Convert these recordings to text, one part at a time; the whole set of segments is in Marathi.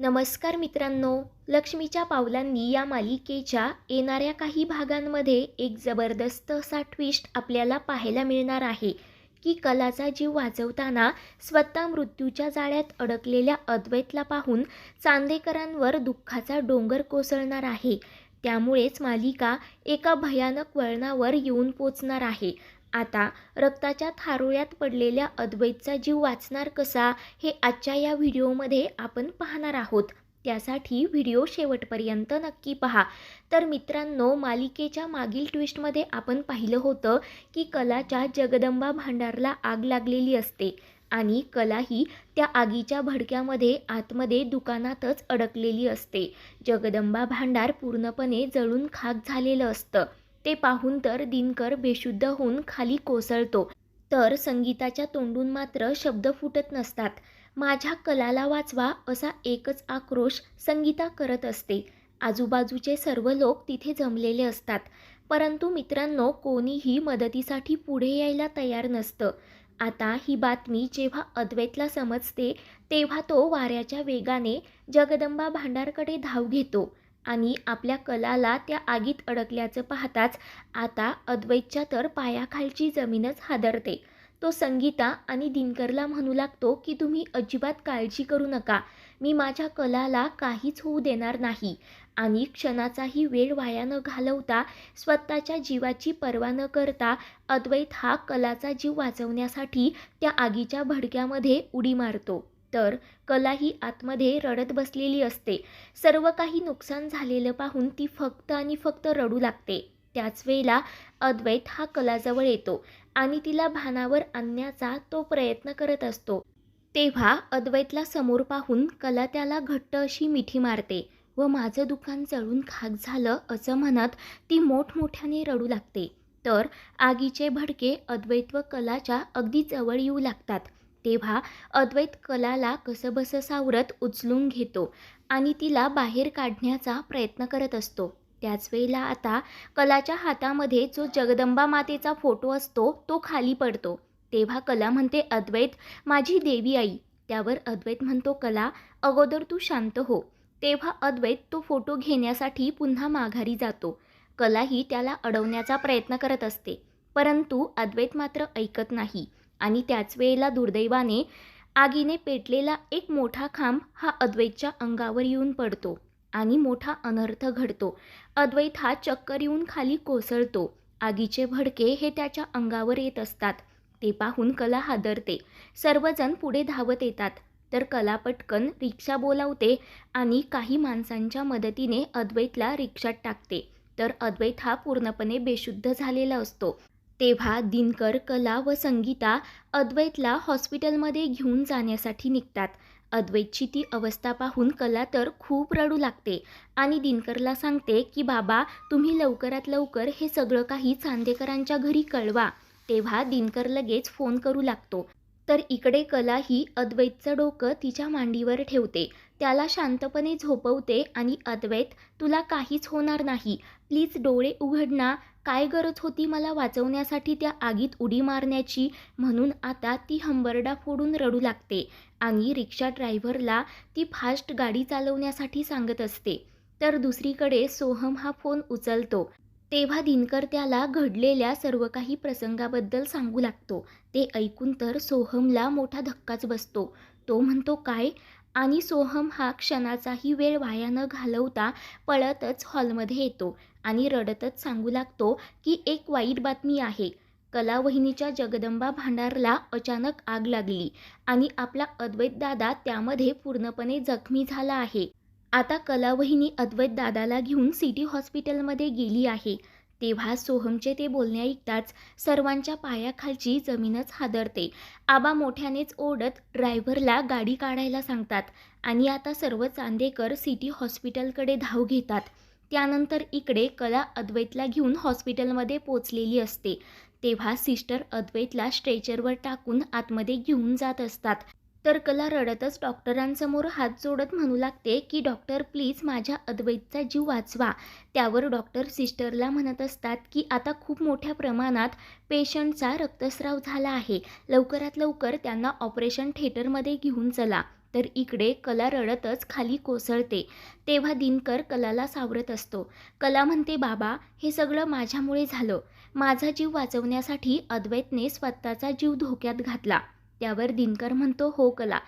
नमस्कार मित्रांनो लक्ष्मीच्या पावलांनी या मालिकेच्या येणाऱ्या काही भागांमध्ये एक जबरदस्त असा ट्विस्ट आपल्याला पाहायला मिळणार आहे की कलाचा जीव वाचवताना स्वतः मृत्यूच्या जाळ्यात अडकलेल्या अद्वैतला पाहून चांदेकरांवर दुःखाचा डोंगर कोसळणार आहे. त्यामुळेच मालिका एका भयानक वळणावर येऊन पोचणार आहे. आता रक्ताच्या थारोळ्यात पडलेल्या अद्वैतचा जीव वाचणार कसा हे आजच्या या व्हिडिओमध्ये आपण पाहणार आहोत. त्यासाठी व्हिडिओ शेवटपर्यंत नक्की पहा. तर मित्रांनो मालिकेच्या मागील ट्विस्टमध्ये आपण पाहिलं होतं की कलाच्या जगदंबा भांडारला आग लागलेली असते आणि कला ही त्या आगीच्या भडक्यामध्ये आतमध्ये दुकानातच अडकलेली असते. जगदंबा भांडार पूर्णपणे जळून खाक झालेलं असतं. ते पाहून तर दिनकर बेशुद्ध होऊन खाली कोसळतो. तर संगीताच्या तोंडून मात्र शब्द फुटत नसतात. माझ्या कलाला वाचवा असा एकच आक्रोश संगीता करत असते. आजूबाजूचे सर्व लोक तिथे जमलेले असतात. परंतु मित्रांनो कोणीही मदतीसाठी पुढे यायला तयार नसतं. आता ही बातमी जेव्हा अद्वैतला समजते तेव्हा तो वाऱ्याच्या वेगाने जगदंबा भांडारकडे धाव घेतो. आणि आपल्या कलाला त्या आगीत अडकल्याचं पाहताच आता अद्वैतच्या तर पायाखालची जमीनच हादरते. तो संगीता आणि दिनकरला म्हणू लागतो की तुम्ही अजिबात काळजी करू नका. मी माझ्या कलाला काहीच होऊ देणार नाही. आणि क्षणाचाही वेळ वाया न घालवता स्वतःच्या जीवाची पर्वा न करता अद्वैत हा कलाचा जीव वाचवण्यासाठी त्या आगीच्या भडक्यामध्ये उडी मारतो. तर कला ही आतमध्ये रडत बसलेली असते. सर्व काही नुकसान झालेलं पाहून ती फक्त आणि फक्त रडू लागते. त्याच वेळेला अद्वैत हा कलाजवळ येतो आणि तिला भानावर आणण्याचा तो प्रयत्न करत असतो. तेव्हा अद्वैतला समोर पाहून कला त्याला घट्ट अशी मिठी मारते व माझं दुकान जळून खाक झालं असं म्हणत ती मोठमोठ्याने रडू लागते. तर आगीचे भडके अद्वैत व कलाच्या अगदी जवळ येऊ लागतात. तेव्हा अद्वैत कलाला कसंबसं सावरत उचलून घेतो आणि तिला बाहेर काढण्याचा प्रयत्न करत असतो. त्याच वेळेला आता कलाच्या हातामध्ये जो जगदंबा मातेचा फोटो असतो तो खाली पडतो. तेव्हा कला म्हणते अद्वैत माझी देवी आई. त्यावर अद्वैत म्हणतो कला अगोदर तू शांत हो. तेव्हा अद्वैत तो फोटो घेण्यासाठी पुन्हा माघारी जातो. कलाही त्याला अडवण्याचा प्रयत्न करत असते. परंतु अद्वैत मात्र ऐकत नाही. आणि त्याच वेळेला दुर्दैवाने आगीने पेटलेला एक मोठा खांब हा अद्वैतच्या अंगावर येऊन पडतो आणि मोठा अनर्थ घडतो. अद्वैत हा चक्कर येऊन खाली कोसळतो. आगीचे भडके हे त्याच्या अंगावर येत असतात. ते पाहून कला हादरते. सर्वजण पुढे धावत येतात. तर कला पटकन रिक्षा बोलावते आणि काही माणसांच्या मदतीने अद्वैतला रिक्षात टाकते. तर अद्वैत हा पूर्णपणे बेशुद्ध झालेला असतो. तेव्हा दिनकर कला व संगीता अद्वैतला हॉस्पिटलमध्ये घेऊन जाण्यासाठी निघतात. अद्वैतची ती अवस्था पाहून कला तर खूप रडू लागते आणि दिनकरला सांगते की बाबा तुम्ही लवकरात लवकर हे सगळं काही चांदेकरांच्या घरी कळवा. तेव्हा दिनकर लगेच फोन करू लागतो. तर इकडे कला ही अद्वैतचं डोकं तिच्या मांडीवर ठेवते. त्याला शांतपणे झोपवते आणि अद्वैत तुला काहीच होणार नाही. प्लीज डोळे उघडना काय गरज होती मला वाचवण्यासाठी त्या आगीत उडी मारण्याची? म्हणून आता ती हंबरडा फोडून रडू लागते आणि रिक्षा ड्रायव्हरला ती फास्ट गाडी चालवण्यासाठी सांगत असते. तर दुसरीकडे सोहम हा फोन उचलतो. तेव्हा दिनकर त्याला घडलेल्या सर्व काही प्रसंगाबद्दल सांगू लागतो. ते ऐकून तर सोहमला मोठा धक्काच बसतो. तो म्हणतो काय? आणि सोहम हा क्षणाचाही वेळ वाया न घालवता पळतच हॉलमध्ये येतो आणि रडतच सांगू लागतो की एक वाईट बातमी आहे. कलावहिनीच्या जगदंबा भांडारला अचानक आग लागली आणि आपला अद्वैत दादा त्यामध्ये पूर्णपणे जखमी झाला आहे. आता कलावहिनी अद्वैत दादाला घेऊन सिटी हॉस्पिटलमध्ये गेली आहे. तेव्हा सोहमचे ते बोलणे ऐकताच सर्वांच्या पायाखालची जमीनच हादरते. आबा मोठ्यानेच ओढत ड्रायव्हरला गाडी काढायला सांगतात आणि आता सर्व चांदेकर सिटी हॉस्पिटलकडे धाव घेतात. त्यानंतर इकडे कला अद्वैतला घेऊन हॉस्पिटलमध्ये पोचलेली असते. तेव्हा सिस्टर अद्वैतला स्ट्रेचरवर टाकून आतमध्ये घेऊन जात असतात. तर कला रडतच डॉक्टरांसमोर हात जोडत म्हणू लागते की डॉक्टर प्लीज माझ्या अद्वैतचा जीव वाचवा. त्यावर डॉक्टर सिस्टरला म्हणत असतात की आता खूप मोठ्या प्रमाणात पेशंटचा रक्तस्राव झाला आहे. लवकरात लवकर त्यांना ऑपरेशन थिएटरमध्ये घेऊन चला. तर इकडे कला रडतच खाली कोसळते. तेव्हा दिनकर कलाला सावरत असतो. कला म्हणते बाबा हे सगळं माझ्यामुळे झालं. माझा जीव वाचवण्यासाठी अद्वैतने स्वतःचा जीव धोक्यात घातला. त्यावर दिनकर म्हणतो हो कला.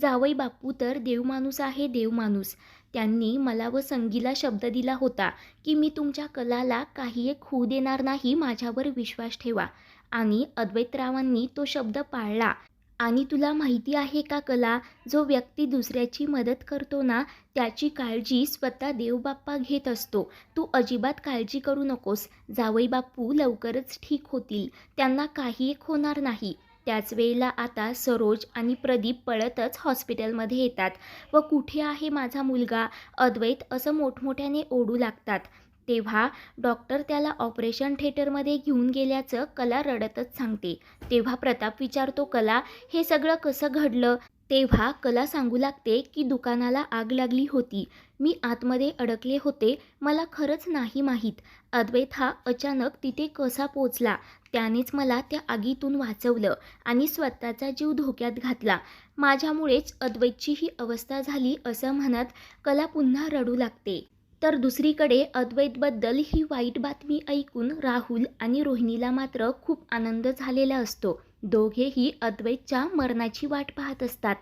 जावई बापू तर देवमाणूस आहे देवमाणूस. त्यांनी मला व संगीला शब्द दिला होता की मी तुमच्या कलाला काही एक होऊ देणार नाही माझ्यावर विश्वास ठेवा. आणि अद्वैतरावांनी तो शब्द पाळला. आणि तुला माहिती आहे का कला जो व्यक्ती दुसऱ्याची मदत करतो ना त्याची काळजी स्वतः देवबाप्पा घेत असतो. तू अजिबात काळजी करू नकोस. जावई बापू लवकरच ठीक होतील. त्यांना काही एक होणार नाही. त्याच वेळेला आता सरोज आणि प्रदीप पळतच हॉस्पिटलमध्ये येतात व कुठे आहे माझा मुलगा? अद्वैत असं मोठमोठ्याने ओढू लागतात. तेव्हा डॉक्टर त्याला ऑपरेशन थिएटरमध्ये घेऊन गेल्याचं कला रडतच सांगते. तेव्हा प्रताप विचारतो कला हे सगळं कसं घडलं? तेव्हा कला सांगू लागते की दुकानाला आग लागली होती. मी आतमध्ये अडकले होते. मला खरंच नाही माहीत. अद्वैत हा अचानक तिथे कसा पोचला? त्यानेच मला त्या आगीतून वाचवलं आणि स्वतःचा जीव धोक्यात घातला. माझ्यामुळेच अद्वैतची ही अवस्था झाली असं म्हणत कला पुन्हा रडू लागते. तर दुसरीकडे अद्वैतबद्दल ही वाईट बातमी ऐकून राहुल आणि रोहिणीला मात्र खूप आनंद झालेला असतो. दोघेही अद्वैतच्या मरणाची वाट पाहत असतात.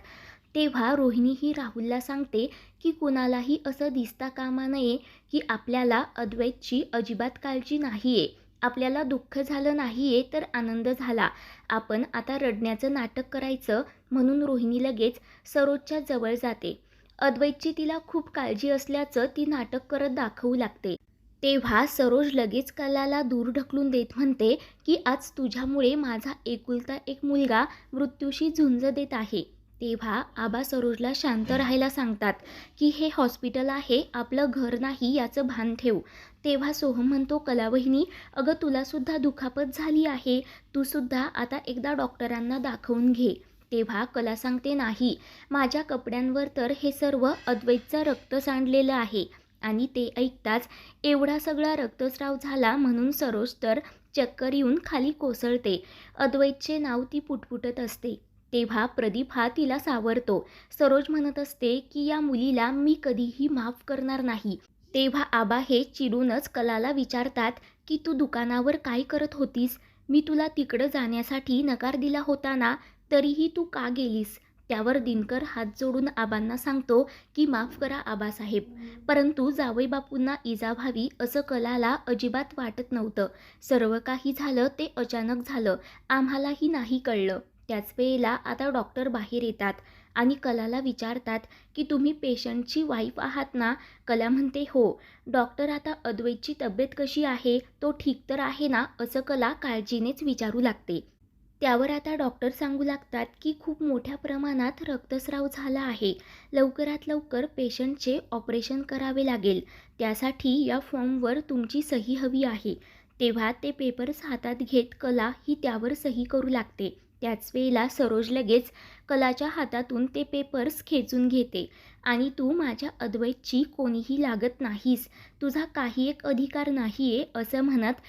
तेव्हा रोहिणी ही राहुलला सांगते की कुणालाही असं दिसता कामा नये की आपल्याला अद्वैतची अजिबात काळजी नाही आहे आपल्याला दुःख झालं नाही आहे तर आनंद झाला. आपण आता रडण्याचं नाटक करायचं म्हणून रोहिणी लगेच सरोजच्या जवळ जाते. अद्वैतची तिला खूप काळजी असल्याचं ती नाटक करत दाखवू लागते. तेव्हा सरोज लगेच कलाला दूर ढकलून देत म्हणते की आज तुझ्यामुळे माझा एकुलता एक मुलगा मृत्यूशी झुंज देत आहे. तेव्हा आबा सरोजला शांत राहायला सांगतात की हे हॉस्पिटल आहे आपलं घर नाही याचं भान ठेव. तेव्हा सोहम म्हणतो कलावहिनी अगं तुलासुद्धा दुखापत झाली आहे तूसुद्धा आता एकदा डॉक्टरांना दाखवून घे. तेव्हा कला सांगते नाही माझ्या कपड्यांवर तर हे सर्व अद्वैतचं रक्त सांडलेलं आहे आणि ते ऐकताच एवढा सगळा रक्तस्राव झाला म्हणून सरोज तर चक्कर येऊन खाली कोसळते. अद्वैतचे नाव ती पुटपुटत असते. तेव्हा प्रदीप हा तिला सावरतो. सरोज म्हणत असते की या मुलीला मी कधीही माफ करणार नाही. तेव्हा आबा हे चिडूनच कलाला विचारतात की तू दुकानावर काय करत होतीस? मी तुला तिकडं जाण्यासाठी नकार दिला होता ना? तरीही तू का गेलीस? त्यावर दिनकर हात जोडून आबांना सांगतो की माफ करा आबासाहेब. परंतु जावईबापूंना इजा व्हावी असं कलाला अजिबात वाटत नव्हतं. सर्व काही झालं ते अचानक झालं. आम्हालाही नाही कळलं. त्याच वेळेला आता डॉक्टर बाहेर येतात आणि कलाला विचारतात की तुम्ही पेशंटची वाईफ आहात ना? कला म्हणते हो. डॉक्टर आता अद्वैतची तब्येत कशी आहे? तो ठीक तर आहे ना? असं कला काळजीनेच विचारू लागते. त्यावर आता डॉक्टर सांगू लागतात की खूप मोठ्या प्रमाणात रक्तस्राव झाला आहे. लवकरात लवकर पेशंटचे ऑपरेशन करावे लागेल. त्यासाठी या फॉर्मवर तुमची सही हवी आहे. तेव्हा ते पेपर्स हातात घेत कला ही त्यावर सही करू लागते. त्याच वेळेला सरोज लगेच कलाच्या हातातून ते पेपर्स खेचून घेते. आणि तू माझ्या अद्वैतची कोणीही लागत नाहीस. तुझा काही एक अधिकार नाही आहे असं म्हणत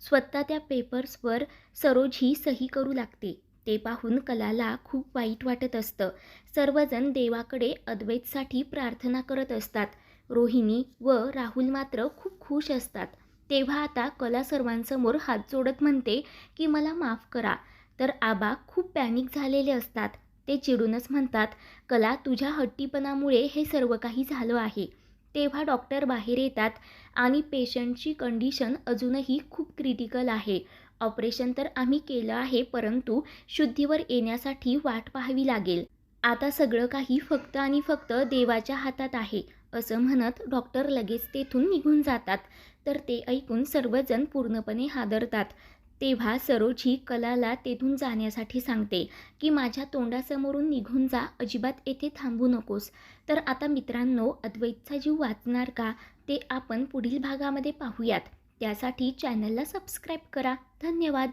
स्वतः त्या पेपर्सवर सरोज ही सही करू लागते. ते पाहून कलाला खूप वाईट वाटत असतं. सर्वजण देवाकडे अद्वैतसाठी प्रार्थना करत असतात. रोहिणी व राहुल मात्र खूप खुश असतात. तेव्हा आता कला सर्वांसमोर हात जोडत म्हणते की मला माफ करा तर आबा खूप पॅनिक झालेले असतात. ते चिडूनच म्हणतात कला तुझ्या हट्टीपणामुळे हे सर्व काही झालं आहे. तेव्हा डॉक्टर बाहेर येतात आणि पेशंटची कंडिशन अजूनही खूप क्रिटिकल आहे. ऑपरेशन तर आम्ही केलं आहे परंतु शुद्धीवर येण्यासाठी वाट पाहावी लागेल. आता सगळं काही फक्त आणि फक्त देवाच्या हातात आहे असं म्हणत डॉक्टर लगेच तेथून निघून जातात. तर ते ऐकून सर्वजण पूर्णपणे हादरतात. तेव्हा सरोजी कलाला तेथून जाण्यासाठी सांगते की माझ्या तोंडासमोरून निघून जा अजिबात येथे थांबू नकोस. तर आता मित्रांनो अद्वैतचा जीव वाचणार का ते आपण पुढील भागामध्ये पाहूयात. त्यासाठी चॅनलला सबस्क्राईब करा. धन्यवाद.